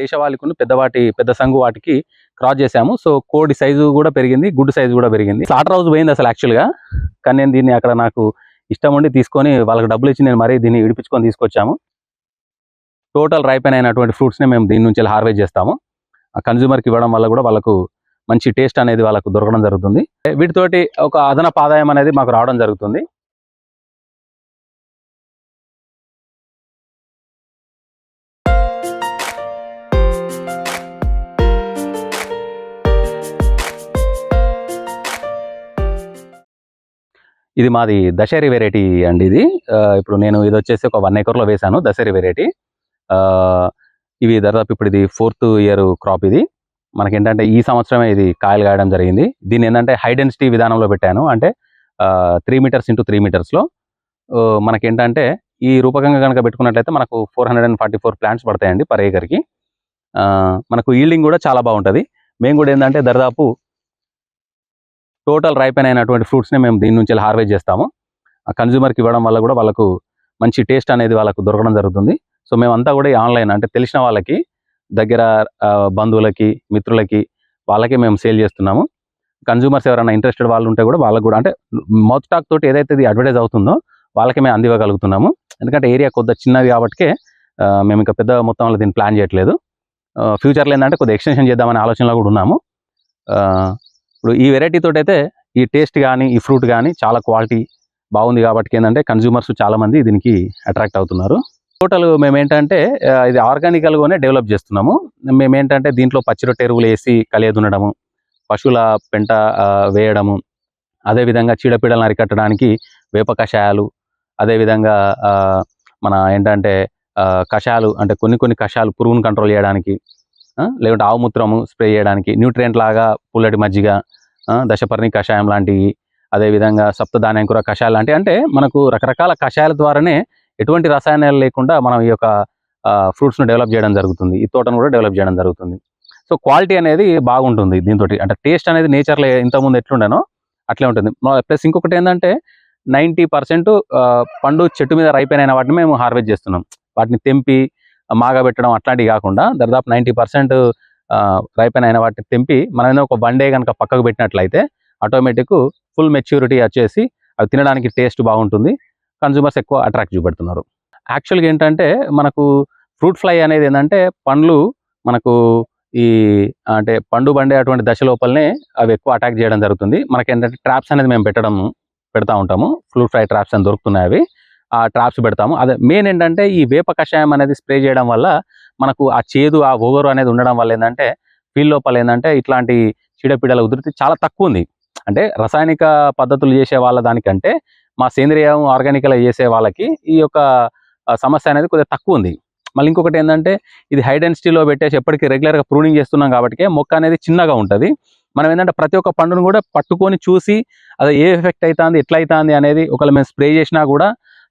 దేశవాళికును పెద్దవాటి పెద్ద సంగు వాటికి క్రాస్ చేసాము సో కోడి సైజు కూడా పెరిగింది గుడ్డు సైజు కూడా పెరిగింది. స్లాటర్ హౌస్ పోయింది అసలు యాక్చువల్గా కానీ నేను దీన్ని అక్కడ నాకు ఇష్టం ఉండి తీసుకొని వాళ్ళకి డబ్బులు ఇచ్చి నేను మరీ దీన్ని విడిపించుకొని తీసుకొచ్చాము. టోటల్ రైపెన్ అయినటువంటి ఫ్రూట్స్ని మేము దీని నుంచి హార్వెస్ట్ చేస్తాము. కన్జ్యూమర్కి ఇవ్వడం వల్ల కూడా వాళ్ళకు మంచి టేస్ట్ అనేది వాళ్ళకు దొరకడం జరుగుతుంది. వీటితోటి ఒక అదనపు ఆదాయం అనేది మాకు రావడం జరుగుతుంది. ఇది మాది దశరి వెరైటీ అండి ఇది. ఇప్పుడు నేను ఇది వచ్చేసి ఒక వన్ ఎకర్లో వేశాను దశరి వెరైటీ. ఇవి దాదాపు ఇప్పుడు ఇది ఫోర్త్ ఇయర్ క్రాప్ ఇది. మనకి ఏంటంటే ఈ సంవత్సరమే ఇది కాయలు కాయడం జరిగింది. దీన్ని ఏంటంటే హై డెన్సిటీ విధానంలో పెట్టాను. అంటే త్రీ మీటర్స్ ఇంటూ త్రీ మీటర్స్లో. మనకి ఏంటంటే ఈ రూపకంగా కనుక పెట్టుకున్నట్లయితే మనకు four hundred and forty four plants పడతాయండి పర్ ఏకర్కి. మనకు ఈల్డింగ్ కూడా చాలా బాగుంటుంది. మేము కూడా ఏంటంటే దాదాపు టోటల్ రైపెన్ అయినటువంటి ఫ్రూట్స్ని మేము దీని నుంచి హార్వెస్ట్ చేస్తాము. ఆ కన్జ్యూమర్కి ఇవ్వడం వల్ల కూడా వాళ్ళకు మంచి టేస్ట్ అనేది వాళ్ళకు దొరకడం జరుగుతుంది. సో మేమంతా కూడా ఈ ఆన్లైన్ అంటే తెలిసిన వాళ్ళకి దగ్గర బంధువులకి మిత్రులకి వాళ్ళకి మేము సేల్ చేస్తున్నాము. కన్జ్యూమర్స్ ఎవరైనా ఇంట్రెస్టెడ్ వాళ్ళు ఉంటే కూడా వాళ్ళకు కూడా అంటే మౌత్ టాక్ తోటి ఏదైతే ఇది అడ్వర్టైజ్ అవుతుందో వాళ్ళకి మేము అందివ్వగలుగుతున్నాము. ఎందుకంటే ఏరియా కొద్దిగా చిన్నది కాబట్టి మేము ఇంకా పెద్ద మొత్తంలో దీన్ని ప్లాన్ చేయట్లేదు. ఫ్యూచర్లో ఏంటంటే కొద్దిగా ఎక్స్టెన్షన్ చేద్దామనే ఆలోచనలో కూడా ఉన్నాము. ఇప్పుడు ఈ వెరైటీ అయితే ఈ టేస్ట్ కానీ ఈ ఫ్రూట్ కానీ చాలా క్వాలిటీ బాగుంది కాబట్టి ఏంటంటే కన్జ్యూమర్స్ చాలా మంది దీనికి అట్రాక్ట్ అవుతున్నారు. టోటల్ మేము ఏంటంటే ఇది ఆర్గానికల్గానే డెవలప్ చేస్తున్నాము. మేము ఏంటంటే దీంట్లో పచ్చిరొట్టె ఎరువులు వేసి కలియదునడము పశువుల పెంట వేయడము అదేవిధంగా చీడపీడలను అరికట్టడానికి వేప కషాయాలు అదేవిధంగా ఆ, మన ఏంటంటే కషాయాలు అంటే కొన్ని కొన్ని కషాయాలు పురుగును కంట్రోల్ చేయడానికి లేకుంటే ఆవు మూత్రము స్ప్రే చేయడానికి న్యూట్రియంట్ లాగా పుల్లటి మజ్జిగ దశపర్ణి కషాయం లాంటివి అదేవిధంగా సప్తధాన్యం కూర కషాయాలు లాంటివి. అంటే మనకు రకరకాల కషాయాల ద్వారానే ఎటువంటి రసాయనాలు లేకుండా మనం ఈ యొక్క ఫ్రూట్స్ను డెవలప్ చేయడం జరుగుతుంది. ఈ తోటను కూడా డెవలప్ చేయడం జరుగుతుంది. సో క్వాలిటీ అనేది బాగుంటుంది దీంతో అంటే టేస్ట్ అనేది నేచర్లో ఇంతకుముందు ఎట్లుండేనో అట్లే ఉంటుంది. ప్లస్ ఇంకొకటి ఏంటంటే నైంటీ పర్సెంట్ పండు చెట్టు మీద రైపోయిన వాటిని మేము హార్వెస్ట్ చేస్తున్నాం. వాటిని తెంపి మాగబెట్టడం అట్లాంటివి కాకుండా దాదాపు నైంటీ పర్సెంట్ రైపెన్ అయిన వాటిని తెంపి మనం ఒక వన్ డే కనుక పక్కకు పెట్టినట్లయితే ఆటోమేటిక్ ఫుల్ మెచ్యూరిటీ వచ్చేసి అవి తినడానికి టేస్ట్ బాగుంటుంది. కన్జ్యూమర్స్ ఎక్కువ అట్రాక్ట్ చూపెడుతున్నారు. యాక్చువల్గా ఏంటంటే మనకు ఫ్రూట్ ఫ్లై అనేది ఏంటంటే పండ్లు మనకు ఈ అంటే పండు బండే అటువంటి దశ లోపలనే అవి ఎక్కువ అటాక్ చేయడం జరుగుతుంది. మనకి ఏంటంటే ట్రాప్స్ అనేది మేము పెట్టడం పెడతా ఉంటాము. ఫ్రూట్ ఫ్లై ట్రాప్స్ అని దొరుకుతున్నాయి అవి. ట్రాప్స్ పెడతాము. అదే మెయిన్ ఏంటంటే ఈ వేప కషాయం అనేది స్ప్రే చేయడం వల్ల మనకు ఆ చేదు ఆ ఒగరు అనేది ఉండడం వల్ల ఏంటంటే ఫీల్ లోపల ఏంటంటే ఇట్లాంటి చీడపీడల ఉధృతి చాలా తక్కువ ఉంది. అంటే రసాయనిక పద్ధతులు చేసే వాళ్ళ దానికంటే మా సేంద్రియం ఆర్గానికల్ చేసే వాళ్ళకి ఈ యొక్క సమస్య అనేది కొద్దిగా తక్కువ ఉంది. మళ్ళీ ఇంకొకటి ఏంటంటే ఇది హై డెన్సిటీలో పెట్టేసి ఎప్పటికీ రెగ్యులర్గా ప్రూనింగ్ చేస్తున్నాం కాబట్టి మొక్క అనేది చిన్నగా ఉంటుంది. మనం ఏంటంటే ప్రతి ఒక్క పండును కూడా పట్టుకొని చూసి అది ఏ ఎఫెక్ట్ అవుతుంది ఎట్లా అవుతుంది అనేది ఒకవేళ మేము స్ప్రే చేసినా కూడా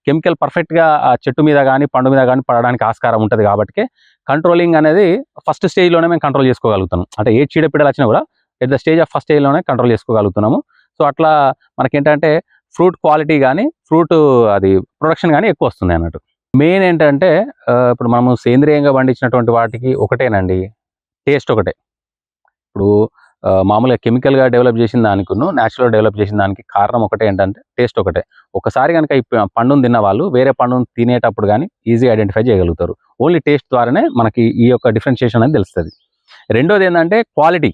కెమికల్ పర్ఫెక్ట్గా ఆ చెట్టు మీద కానీ పండు మీద కానీ పడడానికి ఆస్కారం ఉంటుంది కాబట్టి కంట్రోలింగ్ అనేది ఫస్ట్ స్టేజ్లోనే మేము కంట్రోల్ చేసుకోగలుగుతాం అంటే ఏ చీడపీడలు వచ్చినా కూడా at the stage of first స్టేజ్లోనే కంట్రోల్ చేసుకోగలుగుతున్నాము. సో అట్లా మనకేంటంటే ఫ్రూట్ క్వాలిటీ కానీ ఫ్రూట్ అది ప్రొడక్షన్ కానీ ఎక్కువ వస్తుంది అన్నట్టు. మెయిన్ ఏంటంటే ఇప్పుడు మనము సేంద్రియంగా పండించినటువంటి వాటికి ఒకటేనండి టేస్ట్ ఒకటే. ఇప్పుడు మామూలుగా కెమికల్గా డెవలప్ చేసిన దానికును న్యాచురల్ డెవలప్ చేసిన దానికి కారణం ఒకటే ఏంటంటే టేస్ట్ ఒకటే. ఒకసారి కనుక ఈ పండును తిన్న వాళ్ళు వేరే పండును తినేటప్పుడు కానీ ఈజీ ఐడెంటిఫై చేయగలుగుతారు. ఓన్లీ టేస్ట్ ద్వారానే మనకి ఈ యొక్క డిఫరెన్షియేషన్ అనేది తెలుస్తుంది. రెండోది ఏంటంటే క్వాలిటీ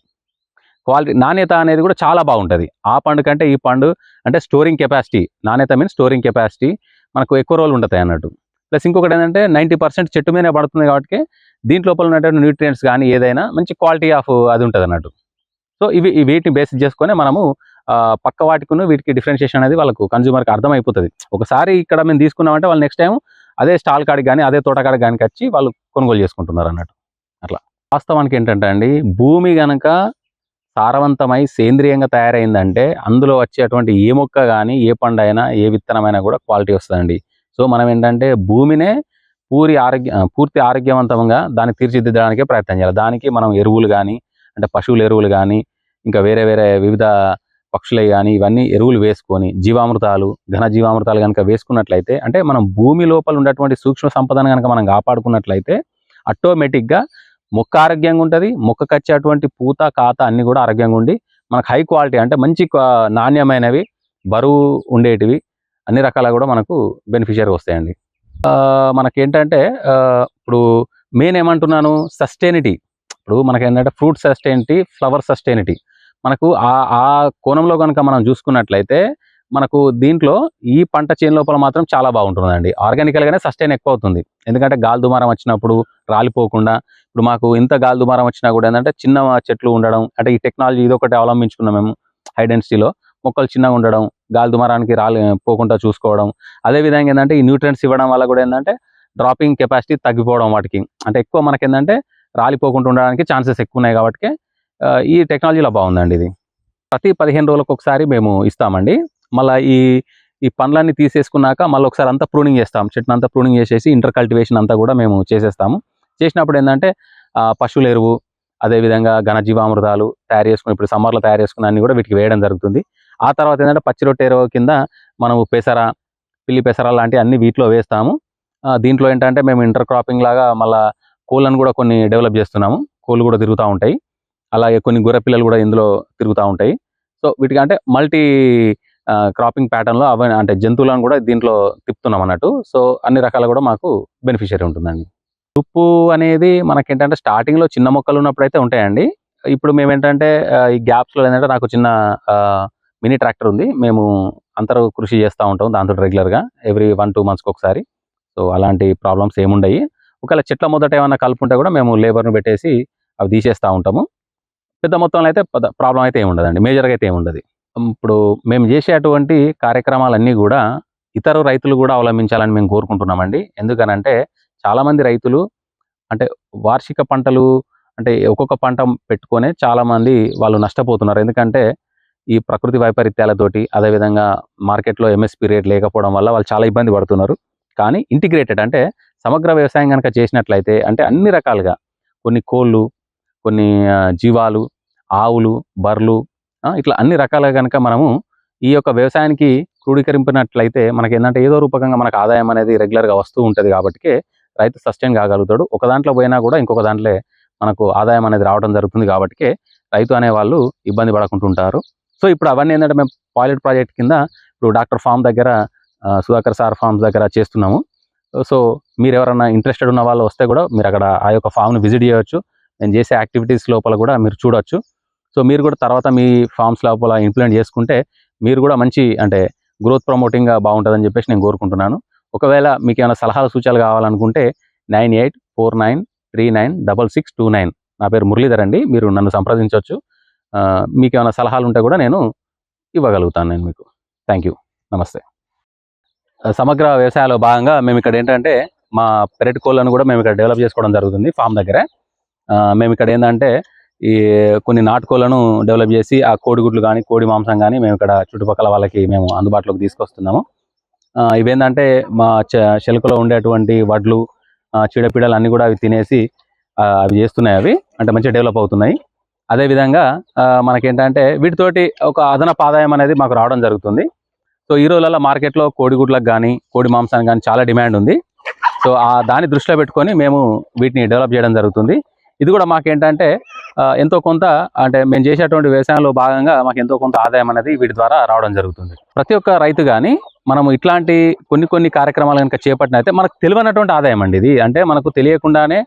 క్వాలిటీ నాణ్యత అనేది కూడా చాలా బాగుంటుంది. ఆ పండు కంటే ఈ పండు అంటే స్టోరింగ్ కెపాసిటీ నాణ్యత మీన్స్ స్టోరింగ్ కెపాసిటీ మనకు ఎక్కువ రోజులు ఉంటాయి అన్నట్టు. ప్లస్ ఇంకొకటి ఏంటంటే నైంటీ పర్సెంట్ చెట్టు మీదనే పడుతుంది కాబట్టి దీంట్లోపల ఉన్నటువంటి న్యూట్రియంట్స్ కానీ ఏదైనా మంచి క్వాలిటీ ఆఫ్ అది ఉంటుంది అన్నట్టు సో ఇవి ఈ వీటిని బేసిస్ చేసుకొని మనము ఆ, పక్క వాటికును వీటికి డిఫరెన్షియేషన్ అనేది వాళ్ళకు కన్జ్యూమర్కి అర్థమైపోతుంది. ఒకసారి ఇక్కడ మేము తీసుకున్నామంటే వాళ్ళు నెక్స్ట్ టైం అదే స్టాల్ కాడికి కానీ అదే తోట కాడికి కానీ వచ్చి వాళ్ళు కొనుగోలు చేసుకుంటున్నారు అన్నట్టు. అట్లా. వాస్తవానికి ఏంటంటే అండి భూమి కనుక సారవంతమై సేంద్రియంగా తయారైందంటే అందులో వచ్చేటువంటి ఏ మొక్క కానీ ఏ పండు అయినా ఏ విత్తనమైనా కూడా క్వాలిటీ వస్తుందండి. సో మనం ఏంటంటే భూమినే పూరి ఆరోగ్య పూర్తి ఆరోగ్యవంతంగా దాన్ని తీర్చిదిద్దడానికే ప్రయత్నం చేయాలి. దానికి మనం ఎరువులు కానీ అంటే పశువుల ఎరువులు కానీ ఇంకా వేరే వేరే వివిధ పక్షులే కానీ ఇవన్నీ ఎరువులు వేసుకొని జీవామృతాలు ఘన జీవామృతాలు కనుక వేసుకున్నట్లయితే అంటే మనం భూమి లోపల ఉన్నటువంటి సూక్ష్మ సంపదను కనుక మనం కాపాడుకున్నట్లయితే ఆటోమేటిక్గా మొక్క ఆరోగ్యంగా ఉంటుంది మొక్కకు వచ్చేటువంటి పూత కాత అన్నీ కూడా ఆరోగ్యంగా ఉండి మనకు హై క్వాలిటీ అంటే మంచి నాణ్యమైనవి బరువు ఉండేటివి అన్ని రకాల కూడా మనకు బెనిఫిషియరీ వస్తాయండి. మనకేంటంటే ఇప్పుడు మెయిన్ ఏమంటున్నాను సస్టైనిటీ ఇప్పుడు మనకి ఏంటంటే ఫ్రూట్ సస్టైనిటీ ఫ్లవర్ సస్టైనిటీ. మనకు ఆ ఆ కోణంలో కనుక మనం చూసుకున్నట్లయితే మనకు దీంట్లో ఈ పంట చేను లోపల మాత్రం చాలా బాగుంటుందండి. ఆర్గానికల్గానే సస్టైన్ ఎక్కువ అవుతుంది ఎందుకంటే గాలి దుమారం వచ్చినప్పుడు రాలిపోకుండా ఇప్పుడు మాకు ఇంత గాలి దుమారం వచ్చినా కూడా ఏంటంటే చిన్న చెట్లు ఉండడం అంటే ఈ టెక్నాలజీ ఇది ఒకటి అవలంబించుకున్నాం మేము హై మొక్కలు చిన్నగా ఉండడం గాలి దుమారానికి రాలి పోకుండా చూసుకోవడం. అదే విధంగా ఏంటంటే ఈ న్యూట్రియన్స్ ఇవ్వడం వల్ల కూడా ఏంటంటే డ్రాపింగ్ కెపాసిటీ తగ్గిపోవడం వాటికి. అంటే ఎక్కువ మనకి ఏంటంటే రాలిపోకుండా ఉండడానికి ఛాన్సెస్ ఎక్కువ ఉన్నాయి కాబట్టి ఈ టెక్నాలజీలో బాగుందండి ఇది. ప్రతి పదిహేను రోజులకు ఒకసారి మేము ఇస్తామండి. మళ్ళీ ఈ ఈ పండ్లన్నీ తీసేసుకున్నాక మళ్ళీ ఒకసారి అంతా ప్రూనింగ్ చేస్తాం. చెట్టును అంతా ప్రూనింగ్ చేసేసి ఇంటర్ కల్టివేషన్ అంతా కూడా మేము చేసేస్తాము. చేసినప్పుడు ఏంటంటే పశువుల ఎరువు అదేవిధంగా ఘనజీవామృతాలు తయారు చేసుకుని ఇప్పుడు సమ్మర్లో తయారు చేసుకున్న అన్ని కూడా వీటికి వేయడం జరుగుతుంది. ఆ తర్వాత ఏంటంటే పచ్చి రొట్టె ఎరువు కింద మనము పెసర పిల్లి పెసర లాంటివి అన్ని వీటిలో వేస్తాము. దీంట్లో ఏంటంటే మేము ఇంటర్ క్రాపింగ్ లాగా మళ్ళీ కోళ్ళను కూడా కొన్ని డెవలప్ చేస్తున్నాము. కోళ్ళు కూడా తిరుగుతూ ఉంటాయి. అలాగే కొన్ని గొర్రె పిల్లలు కూడా ఇందులో తిరుగుతూ ఉంటాయి. సో వీటికి అంటే మల్టీ క్రాపింగ్ ప్యాటర్న్లో అవ అంటే జంతువులను కూడా దీంట్లో తిప్పుతున్నాం అన్నట్టు. సో అన్ని రకాలు కూడా మాకు బెనిఫిషియరీ ఉంటుందండి. తుప్పు అనేది మనకేంటంటే స్టార్టింగ్లో చిన్న మొక్కలు ఉన్నప్పుడు అయితే ఉంటాయండి. ఇప్పుడు మేము ఏంటంటే ఈ గ్యాప్స్లో ఏంటంటే నాకు చిన్న మినీ ట్రాక్టర్ ఉంది. మేము అందరూ కృషి చేస్తూ ఉంటాం దాంతో రెగ్యులర్గా. ఎవ్రీ వన్ టూ మంత్స్కి ఒకసారి. సో అలాంటి ప్రాబ్లమ్స్ ఏముండయి. ఒకవేళ చెట్ల మొదట ఏమైనా కలుపుంటే కూడా మేము లేబర్ను పెట్టేసి అవి తీసేస్తూ ఉంటాము. పెద్ద మొత్తంలో అయితే ప్రాబ్లం అయితే ఏమి ఉండదండి మేజర్గా అయితే ఏమి ఉండదు ఇప్పుడు మేము చేసేటువంటి కార్యక్రమాలన్నీ కూడా ఇతర రైతులు కూడా అవలంబించాలని మేము కోరుకుంటున్నామండి. ఎందుకనంటే చాలామంది రైతులు అంటే వార్షిక పంటలు అంటే ఒక్కొక్క పంట పెట్టుకొని చాలామంది వాళ్ళు నష్టపోతున్నారు. ఎందుకంటే ఈ ప్రకృతి వైపరీత్యాలతోటి అదేవిధంగా మార్కెట్లో ఎంఎస్పి రేట్ లేకపోవడం వల్ల వాళ్ళు చాలా ఇబ్బంది పడుతున్నారు. కానీ ఇంటిగ్రేటెడ్ అంటే సమగ్ర వ్యవసాయం కనుక చేసినట్లయితే అంటే అన్ని రకాలుగా కొన్ని కోళ్ళు కొన్ని జీవాలు ఆవులు బర్రెలు ఇట్లా అన్ని రకాలుగా కనుక మనము ఈ యొక్క వ్యవసాయానికి క్రోడీకరింపినట్లయితే మనకి ఏంటంటే ఏదో రూపకంగా మనకు ఆదాయం అనేది రెగ్యులర్గా వస్తూ ఉంటుంది కాబట్టి రైతు సస్టైన్ కాగలుగుతాడు. ఒక దాంట్లో పోయినా కూడా ఇంకొక దాంట్లో మనకు ఆదాయం అనేది రావడం జరుగుతుంది కాబట్టి రైతు అనే వాళ్ళు ఇబ్బంది పడకుంటుంటారు. సో ఇప్పుడు అవన్నీ ఏంటంటే మేము పైలట్ ప్రాజెక్ట్ కింద ఇప్పుడు డాక్టర్ ఫామ్ దగ్గర సుధాకర్ సార్ ఫార్మ్స్ దగ్గర చేస్తున్నాము. సో మీరు ఎవరైనా ఇంట్రెస్టెడ్ ఉన్న వాళ్ళు వస్తే కూడా మీరు అక్కడ ఆ యొక్క ఫామ్ను విజిట్ చేయవచ్చు నేను చేసే యాక్టివిటీస్ లోపల కూడా మీరు చూడొచ్చు. సో మీరు కూడా తర్వాత మీ ఫామ్స్ లోపల ఇంప్లిమెంట్ చేసుకుంటే మీరు కూడా మంచి అంటే గ్రోత్ ప్రమోటింగ్గా బాగుంటుందని చెప్పేసి నేను కోరుకుంటున్నాను. ఒకవేళ మీకు ఏమైనా సలహాలు సూచనలు కావాలనుకుంటే nine eight four nine three nine double six two nine. నా పేరు మురళీధర్ అండి. మీరు నన్ను సంప్రదించవచ్చు మీకు ఏమైనా సలహాలు ఉంటే కూడా నేను ఇవ్వగలుగుతాను నేను మీకు. Thank you. నమస్తే. సమగ్ర వ్యవసాయంలో భాగంగా మేము ఇక్కడ ఏంటంటే మా పెరటి కోళ్ళను కూడా మేము ఇక్కడ డెవలప్ చేసుకోవడం జరుగుతుంది ఫామ్ దగ్గర. ఆ, మేము ఇక్కడ ఏంటంటే ఈ కొన్ని నాటుకోళ్ళను డెవలప్ చేసి ఆ కోడిగుడ్లు కానీ కోడి మాంసం కానీ మేము ఇక్కడ చుట్టుపక్కల వాళ్ళకి మేము అందుబాటులోకి తీసుకొస్తున్నాము. ఇవేంటంటే మా చెలుకలో ఉండేటువంటి వడ్లు ఆ, చీడపీడలు అన్నీ కూడా అవి తినేసి అవి చేస్తున్నాయి అవి. అంటే మంచిగా డెవలప్ అవుతున్నాయి. అదేవిధంగా మనకేంటంటే వీటితోటి ఒక అదనపు ఆదాయం అనేది మాకు రావడం జరుగుతుంది. సో ఈ రోజులలో మార్కెట్లో కోడిగుడ్లకు కానీ కోడి మాంసానికి కానీ చాలా డిమాండ్ ఉంది. సో ఆ దాన్ని దృష్టిలో పెట్టుకొని మేము వీటిని డెవలప్ చేయడం జరుగుతుంది. ఇది కూడా మాకేంటంటే ఎంతో కొంత అంటే మేము చేసేటువంటి వ్యవసాయంలో భాగంగా మాకు ఎంతో కొంత ఆదాయం అనేది వీటి ద్వారా రావడం జరుగుతుంది. ప్రతి ఒక్క రైతు కానీ మనము ఇట్లాంటి కొన్ని కొన్ని కార్యక్రమాలు కనుక చేపట్టినైతే మనకు తెలియనటువంటి ఆదాయం అండి ఇది. అంటే మనకు తెలియకుండానే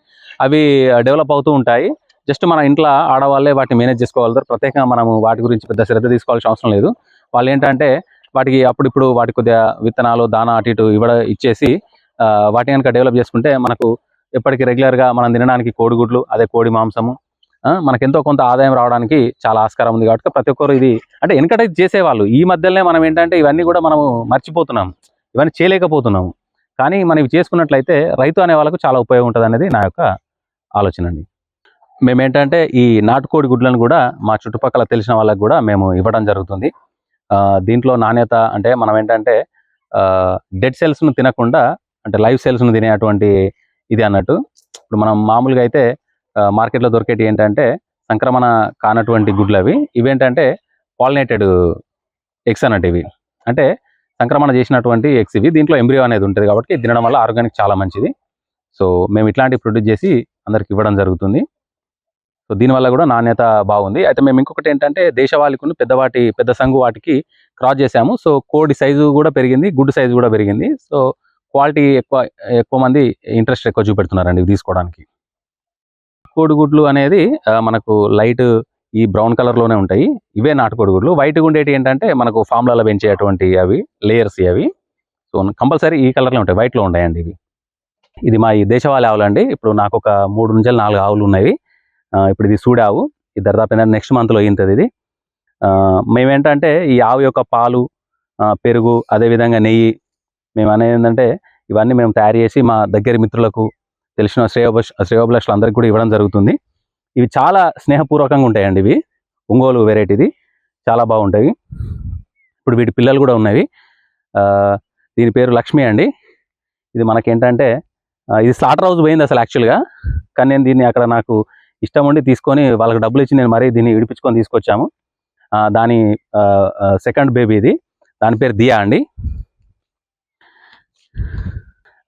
అవి డెవలప్ అవుతూ ఉంటాయి. జస్ట్ మన ఇంట్లో ఆడవాళ్ళే వాటిని మేనేజ్ చేసుకోగలుగుతారు. ప్రత్యేకంగా మనము వాటి గురించి పెద్ద శ్రద్ధ తీసుకోవాల్సిన అవసరం లేదు. వాళ్ళు ఏంటంటే వాటికి అప్పుడిప్పుడు వాటి కొద్దిగా విత్తనాలు దానా అటు ఇటు ఇవ్వడ ఇచ్చేసి వాటిని కనుక డెవలప్ చేసుకుంటే మనకు ఎప్పటికీ రెగ్యులర్గా మనం తినడానికి కోడిగుడ్లు అదే కోడి మాంసము మనకెంతో కొంత ఆదాయం రావడానికి చాలా ఆస్కారం ఉంది కాబట్టి ప్రతి ఒక్కరు ఇది అంటే వెనకట చేసేవాళ్ళు. ఈ మధ్యలోనే మనం ఏంటంటే ఇవన్నీ కూడా మనము మర్చిపోతున్నాం. ఇవన్నీ చేయలేకపోతున్నాము. కానీ మనం ఇవి చేసుకున్నట్లయితే రైతు అనే వాళ్ళకు చాలా ఉపయోగం ఉంటుంది అనేది నా యొక్క ఆలోచన అండి. మేము ఏంటంటే ఈ నాటుకోడి గుడ్లను కూడా మా చుట్టుపక్కల తెలిసిన వాళ్ళకు కూడా మేము ఇవ్వడం జరుగుతుంది. దీంట్లో నాణ్యత అంటే మనం ఏంటంటే డెడ్ సెల్స్ను తినకుండా అంటే లైవ్ సెల్స్ను తినేటువంటి ఇది అన్నట్టు. ఇప్పుడు మనం మామూలుగా అయితే మార్కెట్లో దొరికేటి ఏంటంటే సంక్రమణ కానటువంటి గుడ్లు అవి. ఇవేంటంటే పాలినేటెడ్ ఎగ్స్ అన్నట్టు ఇవి. అంటే సంక్రమణ చేసినటువంటి ఎగ్స్ ఇవి. దీంట్లో ఎంబ్రియో అనేది ఉంటుంది కాబట్టి తినడం వల్ల ఆరోగ్యానికి చాలా మంచిది. సో మేము ఇట్లాంటి ప్రొడ్యూస్ చేసి అందరికి ఇవ్వడం జరుగుతుంది. సో దీనివల్ల కూడా నాణ్యత బాగుంది. అయితే మేము ఇంకొకటి ఏంటంటే దేశవాళికును పెద్దవాటి పెద్ద సంగు వాటికి క్రాస్ చేసాము సో కోడి సైజు కూడా పెరిగింది గుడ్డు సైజు కూడా పెరిగింది. సో క్వాలిటీ ఎక్కువ ఎక్కువ మంది ఇంట్రెస్ట్ ఎక్కువ చూపెడుతున్నారండి ఇవి తీసుకోవడానికి. కోడిగుడ్లు అనేది మనకు లైట్ ఈ బ్రౌన్ కలర్లోనే ఉంటాయి. ఇవే నాటుకోడిగుడ్లు వైట్ ఉండేటి ఏంటంటే మనకు ఫామ్లలో పెంచేటువంటి అవి లేయర్స్ అవి సో కంపల్సరీ ఈ కలర్లో ఉంటాయి. వైట్లో ఉన్నాయండి ఇవి. ఇది మా ఈ దేశవాళీ ఆవులు అండి ఇప్పుడు నాకు ఒక మూడు నుంచి నాలుగు ఆవులు ఉన్నాయి. ఇప్పుడు ఇది సూడావు. ఇది దాదాపు నెక్స్ట్ మంత్లో అయింది ఇది. మేమేంటంటే ఈ ఆవు యొక్క పాలు పెరుగు అదేవిధంగా నెయ్యి మేము అనేది ఏంటంటే ఇవన్నీ మేము తయారు చేసి మా దగ్గర మిత్రులకు తెలిసిన శ్రేయోభ శ్రేయోభిలాషులు అందరికీ కూడా ఇవ్వడం జరుగుతుంది. ఇవి చాలా స్నేహపూర్వకంగా ఉంటాయండి ఇవి. ఒంగోలు వెరైటీది చాలా బాగుంటాయి. ఇప్పుడు వీటి పిల్లలు కూడా ఉన్నవి. దీని పేరు లక్ష్మి అండి. ఇది మనకేంటంటే ఇది స్లాటర్ హౌస్ పోయింది అసలు యాక్చువల్గా కానీ నేను దీన్ని అక్కడ నాకు ఇష్టం ఉండి తీసుకొని వాళ్ళకి డబ్బులు ఇచ్చి నేను మరీ దీన్ని విడిపించుకొని తీసుకొచ్చాము. దాని సెకండ్ బేబీ ఇది. దాని పేరు దియా అండి.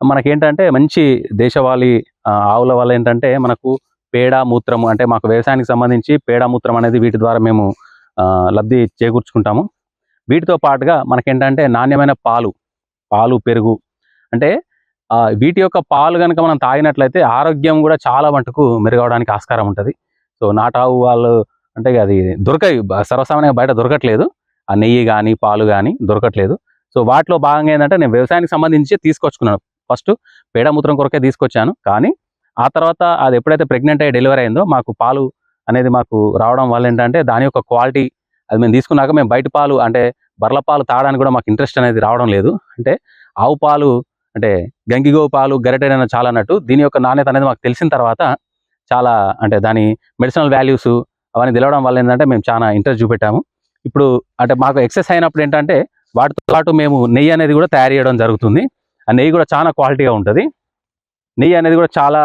మనకేంటంటే మంచి దేశవాళీ ఆవుల వల్ల ఏంటంటే మనకు పేడ మూత్రము అంటే మాకు వ్యవసాయానికి సంబంధించి పేడ మూత్రం అనేది వీటి ద్వారా మేము లబ్ధి చేకూర్చుకుంటాము. వీటితో పాటుగా మనకేంటంటే నాణ్యమైన పాలు పాలు పెరుగు అంటే వీటి యొక్క పాలు కనుక మనం తాగినట్లయితే ఆరోగ్యం కూడా చాలా మటుకు మెరుగవడానికి ఆస్కారం ఉంటుంది. సో నాటావు వాళ్ళు అంటే అది దొరకాయి బ- సర్వసామాన్యంగా బయట దొరకట్లేదు. ఆ నెయ్యి కానీ పాలు కానీ దొరకట్లేదు. సో వాటిలో భాగంగా ఏంటంటే నేను వ్యవసాయానికి సంబంధించి తీసుకొచ్చుకున్నాను. ఫస్ట్ పేడమూత్రం కొరకే తీసుకొచ్చాను. కానీ ఆ తర్వాత అది ఎప్పుడైతే ప్రెగ్నెంట్ అయ్యి డెలివరీ అయిందో మాకు పాలు అనేది మాకు రావడం వల్ల ఏంటంటే దాని యొక్క క్వాలిటీ అది మేము తీసుకున్నాక మేము బయట పాలు అంటే బర్ల పాలు తాగడానికి కూడా మాకు ఇంట్రెస్ట్ అనేది రావడం లేదు. అంటే ఆవు పాలు అంటే గంగిగో పాలు గరిటెడైనా చాలా అన్నట్టు దీని యొక్క నాణ్యత అనేది మాకు తెలిసిన తర్వాత చాలా అంటే దాని మెడిసినల్ వాల్యూస్ అవన్నీ తెలవడం వల్ల ఏంటంటే మేము చాలా ఇంట్రెస్ట్ చూపెట్టాము. ఇప్పుడు అంటే మాకు ఎక్సెస్ అయినప్పుడు ఏంటంటే వాటితో పాటు మేము నెయ్యి అనేది కూడా తయారు చేయడం జరుగుతుంది. ఆ నెయ్యి కూడా చాలా క్వాలిటీగా ఉంటుంది. నెయ్యి అనేది కూడా చాలా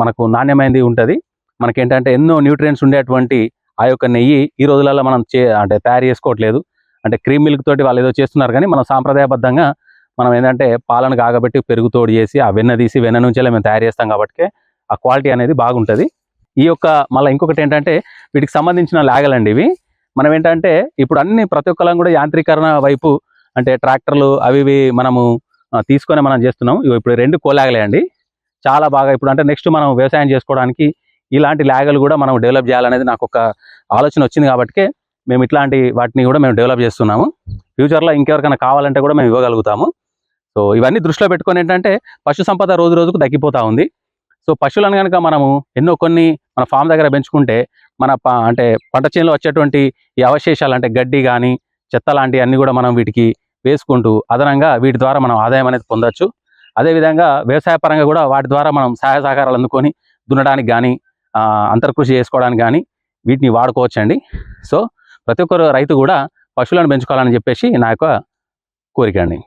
మనకు నాణ్యమైనది ఉంటుంది. మనకి ఏంటంటే ఎన్నో న్యూట్రియంట్స్ ఉండేటువంటి ఆ యొక్క నెయ్యి ఈ రోజులలో మనం చే అంటే తయారు చేసుకోవట్లేదు. అంటే క్రీమ్ మిల్క్ తోటి వాళ్ళు ఏదో చేస్తున్నారు కానీ మనం సాంప్రదాయబద్ధంగా మనం ఏంటంటే పాలను కాగబెట్టి పెరుగు తోడు చేసి ఆ వెన్న తీసి వెన్న నుంచి మేము తయారు చేస్తాం కాబట్టి ఆ క్వాలిటీ అనేది బాగుంటుంది. ఈ యొక్క మళ్ళీ ఇంకొకటి ఏంటంటే వీటికి సంబంధించిన లాగలండి ఇవి. మనం ఏంటంటే ఇప్పుడు అన్ని ప్రతి ఒక్కరం కూడా యాంత్రీకరణ వైపు అంటే ట్రాక్టర్లు అవి ఇవి మనము తీసుకొని మనం చేస్తున్నాం. ఇవి ఇప్పుడు రెండు కోలాగలే అండి. చాలా బాగా ఇప్పుడు అంటే నెక్స్ట్ మనం వ్యవసాయం చేసుకోవడానికి ఇలాంటి లాగలు కూడా మనం డెవలప్ చేయాలనేది నాకు ఒక ఆలోచన వచ్చింది కాబట్టి మేము ఇట్లాంటి వాటిని కూడా మేము డెవలప్ చేస్తున్నాము. ఫ్యూచర్లో ఇంకెవరికైనా కావాలంటే కూడా మేము ఇవ్వగలుగుతాము. సో ఇవన్నీ దృష్టిలో పెట్టుకొని ఏంటంటే పశు సంపద రోజు రోజుకు తగ్గిపోతూ ఉంది. సో పశువులను కనుక మనము ఎన్నో కొన్ని మన ఫామ్ దగ్గర పెంచుకుంటే మన ప- అంటే పంట చేనులో వచ్చేటువంటి ఈ అవశేషాలు అంటే గడ్డి కానీ చెత్త లాంటివి అన్నీ కూడా మనం వీటికి వేసుకుంటూ అదనంగా వీటి ద్వారా మనం ఆదాయం అనేది పొందొచ్చు. అదేవిధంగా వ్యవసాయ పరంగా కూడా వాటి ద్వారా మనం సహాయ సహకారాలు అందుకొని దున్నడానికి కానీ అంతర్కృషి చేసుకోవడానికి కానీ వీటిని వాడుకోవచ్చండి. సో ప్రతి ఒక్కరు రైతు కూడా పశువులను పెంచుకోవాలని చెప్పేసి నా యొక్క కోరిక అండి.